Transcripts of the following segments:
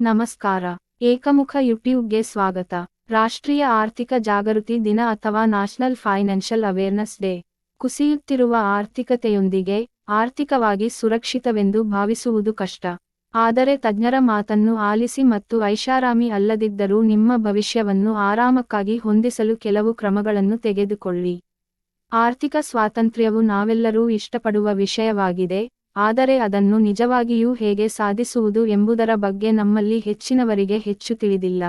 ನಮಸ್ಕಾರ. ಏಕಮುಖ ಯೂಟ್ಯೂಬ್ಗೆ ಸ್ವಾಗತ. ರಾಷ್ಟ್ರೀಯ ಆರ್ಥಿಕ ಜಾಗೃತಿ ದಿನ ಅಥವಾ ನ್ಯಾಷನಲ್ ಫೈನಾನ್ಷಿಯಲ್ ಅವೇರ್ನೆಸ್ ಡೇ. ಕುಸಿಯುತ್ತಿರುವ ಆರ್ಥಿಕತೆಯೊಂದಿಗೆ ಆರ್ಥಿಕವಾಗಿ ಸುರಕ್ಷಿತವೆಂದು ಭಾವಿಸುವುದು ಕಷ್ಟ. ಆದರೆ ತಜ್ಞರ ಮಾತನ್ನು ಆಲಿಸಿ ಮತ್ತು ಐಷಾರಾಮಿ ಅಲ್ಲದಿದ್ದರೂ ನಿಮ್ಮ ಭವಿಷ್ಯವನ್ನು ಆರಾಮಕ್ಕಾಗಿ ಹೊಂದಿಸಲು ಕೆಲವು ಕ್ರಮಗಳನ್ನು ತೆಗೆದುಕೊಳ್ಳಿ. ಆರ್ಥಿಕ ಸ್ವಾತಂತ್ರ್ಯವು ನಾವೆಲ್ಲರೂ ಇಷ್ಟಪಡುವ ವಿಷಯವಾಗಿದೆ. ಆದರೆ ಅದನ್ನು ನಿಜವಾಗಿಯೂ ಹೇಗೆ ಸಾಧಿಸುವುದು ಎಂಬುದರ ಬಗ್ಗೆ ನಮ್ಮಲ್ಲಿ ಹೆಚ್ಚಿನವರಿಗೆ ಹೆಚ್ಚು ತಿಳಿದಿಲ್ಲ.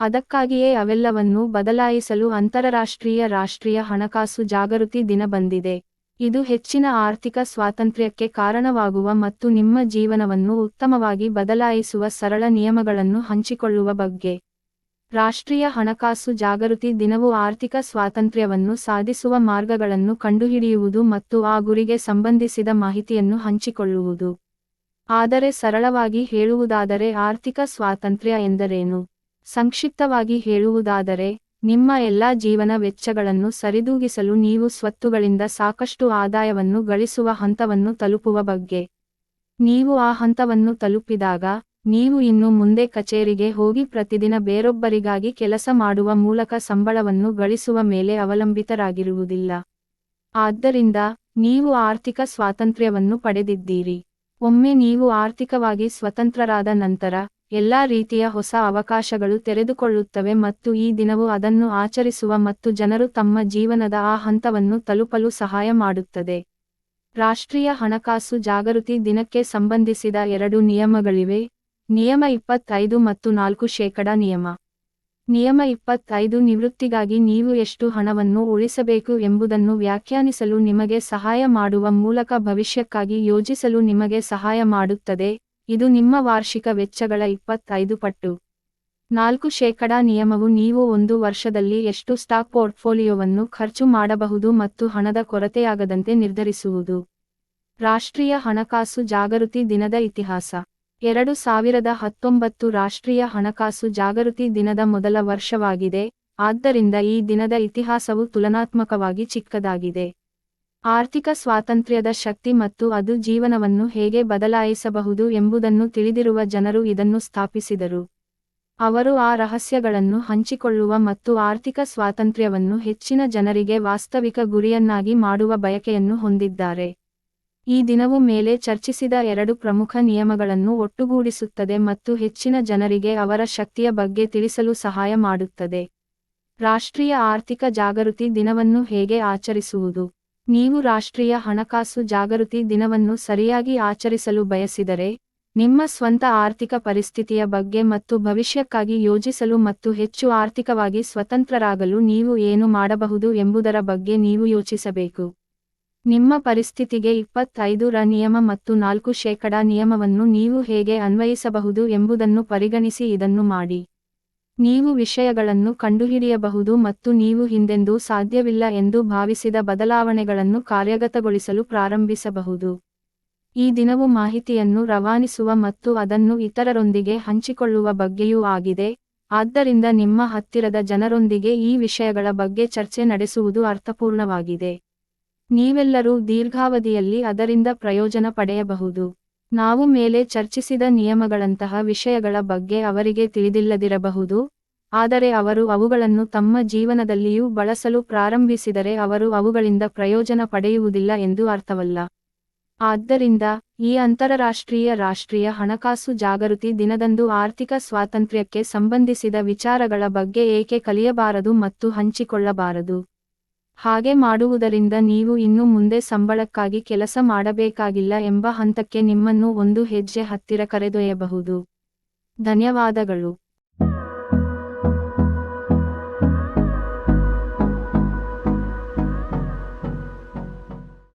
ಅದಕ್ಕಾಗಿಯೇ ಅವೆಲ್ಲವನ್ನೂ ಬದಲಾಯಿಸಲು ಅಂತರರಾಷ್ಟ್ರೀಯ ರಾಷ್ಟ್ರೀಯ ಹಣಕಾಸು ಜಾಗೃತಿ ದಿನ ಬಂದಿದೆ. ಇದು ಹೆಚ್ಚಿನ ಆರ್ಥಿಕ ಸ್ವಾತಂತ್ರ್ಯಕ್ಕೆ ಕಾರಣವಾಗುವ ಮತ್ತು ನಿಮ್ಮ ಜೀವನವನ್ನು ಉತ್ತಮವಾಗಿ ಬದಲಾಯಿಸುವ ಸರಳ ನಿಯಮಗಳನ್ನು ಹಂಚಿಕೊಳ್ಳುವ ಬಗ್ಗೆ. ರಾಷ್ಟ್ರೀಯ ಹಣಕಾಸು ಜಾಗೃತಿ ದಿನವು ಆರ್ಥಿಕ ಸ್ವಾತಂತ್ರ್ಯವನ್ನು ಸಾಧಿಸುವ ಮಾರ್ಗಗಳನ್ನು ಕಂಡುಹಿಡಿಯುವುದು ಮತ್ತು ಆ ಗುರಿಗೆ ಸಂಬಂಧಿಸಿದ ಮಾಹಿತಿಯನ್ನು ಹಂಚಿಕೊಳ್ಳುವುದು. ಆದರೆ ಸರಳವಾಗಿ ಹೇಳುವುದಾದರೆ ಆರ್ಥಿಕ ಸ್ವಾತಂತ್ರ್ಯ ಎಂದರೇನು? ಸಂಕ್ಷಿಪ್ತವಾಗಿ ಹೇಳುವುದಾದರೆ, ನಿಮ್ಮ ಎಲ್ಲಾ ಜೀವನ ವೆಚ್ಚಗಳನ್ನು ಸರಿದೂಗಿಸಲು ನೀವು ಸ್ವತ್ತುಗಳಿಂದ ಸಾಕಷ್ಟು ಆದಾಯವನ್ನು ಗಳಿಸುವ ಹಂತವನ್ನು ತಲುಪುವ ಬಗ್ಗೆ. ನೀವು ಆ ಹಂತವನ್ನು ತಲುಪಿದಾಗ ನೀವು ಇನ್ನು ಮುಂದೆ ಕಚೇರಿಗೆ ಹೋಗಿ ಪ್ರತಿದಿನ ಬೇರೊಬ್ಬರಿಗಾಗಿ ಕೆಲಸ ಮಾಡುವ ಮೂಲಕ ಸಂಬಳವನ್ನು ಗಳಿಸುವ ಮೇಲೆ ಅವಲಂಬಿತರಾಗಿರುವುದಿಲ್ಲ. ಆದ್ದರಿಂದ, ನೀವು ಆರ್ಥಿಕ ಸ್ವಾತಂತ್ರ್ಯವನ್ನು ಪಡೆದಿದ್ದೀರಿ. ಒಮ್ಮೆ ನೀವು ಆರ್ಥಿಕವಾಗಿ ಸ್ವತಂತ್ರರಾದ ನಂತರ, ಎಲ್ಲಾ ರೀತಿಯ ಹೊಸ ಅವಕಾಶಗಳು ತೆರೆದುಕೊಳ್ಳುತ್ತವೆ ಮತ್ತು ಈ ದಿನವು ಅದನ್ನು ಆಚರಿಸುವ ಮತ್ತು ಜನರು ತಮ್ಮ ಜೀವನದ ಆ ಹಂತವನ್ನು ತಲುಪಲು ಸಹಾಯ ಮಾಡುತ್ತದೆ. ರಾಷ್ಟ್ರೀಯ ಹಣಕಾಸು ಜಾಗೃತಿ ದಿನಕ್ಕೆ ಸಂಬಂಧಿಸಿದ ಎರಡು ನಿಯಮಗಳಿವೆ. ನಿಯಮ ಇಪ್ಪತ್ತೈದು ಮತ್ತು ನಾಲ್ಕು ಶೇಕಡ ನಿಯಮ. ನಿಯಮ ಇಪ್ಪತ್ತೈದು ನಿವೃತ್ತಿಗಾಗಿ ನೀವು ಎಷ್ಟು ಹಣವನ್ನು ಉಳಿಸಬೇಕು ಎಂಬುದನ್ನು ವ್ಯಾಖ್ಯಾನಿಸಲು ನಿಮಗೆ ಸಹಾಯ ಮಾಡುವ ಮೂಲಕ ಭವಿಷ್ಯಕ್ಕಾಗಿ ಯೋಜಿಸಲು ನಿಮಗೆ ಸಹಾಯ ಮಾಡುತ್ತದೆ. ಇದು ನಿಮ್ಮ ವಾರ್ಷಿಕ ವೆಚ್ಚಗಳ ಇಪ್ಪತ್ತೈದು ಪಟ್ಟು. ನಾಲ್ಕು ಶೇಕಡಾ ನಿಯಮವು ನೀವು ಒಂದು ವರ್ಷದಲ್ಲಿ ಎಷ್ಟು ಸ್ಟಾಕ್ ಪೋರ್ಟ್ಫೋಲಿಯೋವನ್ನು ಖರ್ಚು ಮಾಡಬಹುದು ಮತ್ತು ಹಣದ ಕೊರತೆಯಾಗದಂತೆ ನಿರ್ಧರಿಸುವುದು. ರಾಷ್ಟ್ರೀಯ ಹಣಕಾಸು ಜಾಗೃತಿ ದಿನದ ಇತಿಹಾಸ. ಎರಡು ಸಾವಿರದ ಹತ್ತೊಂಬತ್ತು ರಾಷ್ಟ್ರೀಯ ಹಣಕಾಸು ಜಾಗೃತಿ ದಿನದ ಮೊದಲ ವರ್ಷವಾಗಿದೆ. ಆದ್ದರಿಂದ ಈ ದಿನದ ಇತಿಹಾಸವು ತುಲನಾತ್ಮಕವಾಗಿ ಚಿಕ್ಕದಾಗಿದೆ. ಆರ್ಥಿಕ ಸ್ವಾತಂತ್ರ್ಯದ ಶಕ್ತಿ ಮತ್ತು ಅದು ಜೀವನವನ್ನು ಹೇಗೆ ಬದಲಾಯಿಸಬಹುದು ಎಂಬುದನ್ನು ತಿಳಿದಿರುವ ಜನರು ಇದನ್ನು ಸ್ಥಾಪಿಸಿದರು. ಅವರು ಆ ರಹಸ್ಯಗಳನ್ನು ಹಂಚಿಕೊಳ್ಳುವ ಮತ್ತು ಆರ್ಥಿಕ ಸ್ವಾತಂತ್ರ್ಯವನ್ನು ಹೆಚ್ಚಿನ ಜನರಿಗೆ ವಾಸ್ತವಿಕ ಗುರಿಯನ್ನಾಗಿ ಮಾಡುವ ಬಯಕೆಯನ್ನು ಹೊಂದಿದ್ದಾರೆ. ಈ ದಿನವು ಮೇಲೆ ಚರ್ಚಿಸಿದ ಎರಡು ಪ್ರಮುಖ ನಿಯಮಗಳನ್ನು ಒಟ್ಟುಗೂಡಿಸುತ್ತದೆ ಮತ್ತು ಹೆಚ್ಚಿನ ಜನರಿಗೆ ಅವರ ಶಕ್ತಿಯ ಬಗ್ಗೆ ತಿಳಿಸಲು ಸಹಾಯ ಮಾಡುತ್ತದೆ. ರಾಷ್ಟ್ರೀಯ ಆರ್ಥಿಕ ಜಾಗೃತಿ ದಿನವನ್ನು ಹೇಗೆ ಆಚರಿಸುವುದು? ನೀವು ರಾಷ್ಟ್ರೀಯ ಹಣಕಾಸು ಜಾಗೃತಿ ದಿನವನ್ನು ಸರಿಯಾಗಿ ಆಚರಿಸಲು ಬಯಸಿದರೆ, ನಿಮ್ಮ ಸ್ವಂತ ಆರ್ಥಿಕ ಪರಿಸ್ಥಿತಿಯ ಬಗ್ಗೆ ಮತ್ತು ಭವಿಷ್ಯಕ್ಕಾಗಿ ಯೋಜಿಸಲು ಮತ್ತು ಹೆಚ್ಚು ಆರ್ಥಿಕವಾಗಿ ಸ್ವತಂತ್ರರಾಗಲು ನೀವು ಏನು ಮಾಡಬಹುದು ಎಂಬುದರ ಬಗ್ಗೆ ನೀವು ಯೋಚಿಸಬೇಕು. ನಿಮ್ಮ ಪರಿಸ್ಥಿತಿಗೆ ಇಪ್ಪತ್ತೈದು ರ ನಿಯಮ ಮತ್ತು ನಾಲ್ಕು ಶೇಕಡಾ ನಿಯಮವನ್ನು ನೀವು ಹೇಗೆ ಅನ್ವಯಿಸಬಹುದು ಎಂಬುದನ್ನು ಪರಿಗಣಿಸಿ ಇದನ್ನು ಮಾಡಿ. ನೀವು ವಿಷಯಗಳನ್ನು ಕಂಡುಹಿಡಿಯಬಹುದು ಮತ್ತು ನೀವು ಹಿಂದೆಂದೂ ಸಾಧ್ಯವಿಲ್ಲ ಎಂದು ಭಾವಿಸಿದ ಬದಲಾವಣೆಗಳನ್ನು ಕಾರ್ಯಗತಗೊಳಿಸಲು ಪ್ರಾರಂಭಿಸಬಹುದು. ಈ ದಿನವು ಮಾಹಿತಿಯನ್ನು ರವಾನಿಸುವ ಮತ್ತು ಅದನ್ನು ಇತರರೊಂದಿಗೆ ಹಂಚಿಕೊಳ್ಳುವ ಬಗ್ಗೆಯೂ ಆಗಿದೆ. ಆದ್ದರಿಂದ ನಿಮ್ಮ ಹತ್ತಿರದ ಜನರೊಂದಿಗೆ ಈ ವಿಷಯಗಳ ಬಗ್ಗೆ ಚರ್ಚೆ ನಡೆಸುವುದು ಅರ್ಥಪೂರ್ಣವಾಗಿದೆ. ನೀವೆಲ್ಲರೂ ದೀರ್ಘಾವಧಿಯಲ್ಲಿ ಅದರಿಂದ ಪ್ರಯೋಜನ ಪಡೆಯಬಹುದು. ನಾವು ಮೇಲೆ ಚರ್ಚಿಸಿದ ನಿಯಮಗಳಂತಹ ವಿಷಯಗಳ ಬಗ್ಗೆ ಅವರಿಗೆ ತಿಳಿದಿಲ್ಲದಿರಬಹುದು. ಆದರೆ ಅವರು ಅವುಗಳನ್ನು ತಮ್ಮ ಜೀವನದಲ್ಲಿಯೂ ಬಳಸಲು ಪ್ರಾರಂಭಿಸಿದರೆ ಅವರು ಅವುಗಳಿಂದ ಪ್ರಯೋಜನ ಪಡೆಯುವುದಿಲ್ಲ ಎಂದು ಅರ್ಥವಲ್ಲ. ಆದ್ದರಿಂದ, ಈ ಅಂತರರಾಷ್ಟ್ರೀಯ ರಾಷ್ಟ್ರೀಯ ಹಣಕಾಸು ಜಾಗೃತಿ ದಿನದಂದು ಆರ್ಥಿಕ ಸ್ವಾತಂತ್ರ್ಯಕ್ಕೆ ಸಂಬಂಧಿಸಿದ ವಿಚಾರಗಳ ಬಗ್ಗೆ ಏಕೆ ಕಲಿಯಬಾರದು ಮತ್ತು ಹಂಚಿಕೊಳ್ಳಬಾರದು? ಹಾಗೆ ಮಾಡುವುದರಿಂದ ನೀವು ಇನ್ನು ಮುಂದೆ ಸಂಬಳಕ್ಕಾಗಿ ಕೆಲಸ ಮಾಡಬೇಕಾಗಿಲ್ಲ ಎಂಬ ಹಂತಕ್ಕೆ ನಿಮ್ಮನ್ನು ಒಂದು ಹೆಜ್ಜೆ ಹತ್ತಿರ ಕರೆದೊಯ್ಯಬಹುದು. ಧನ್ಯವಾದಗಳು.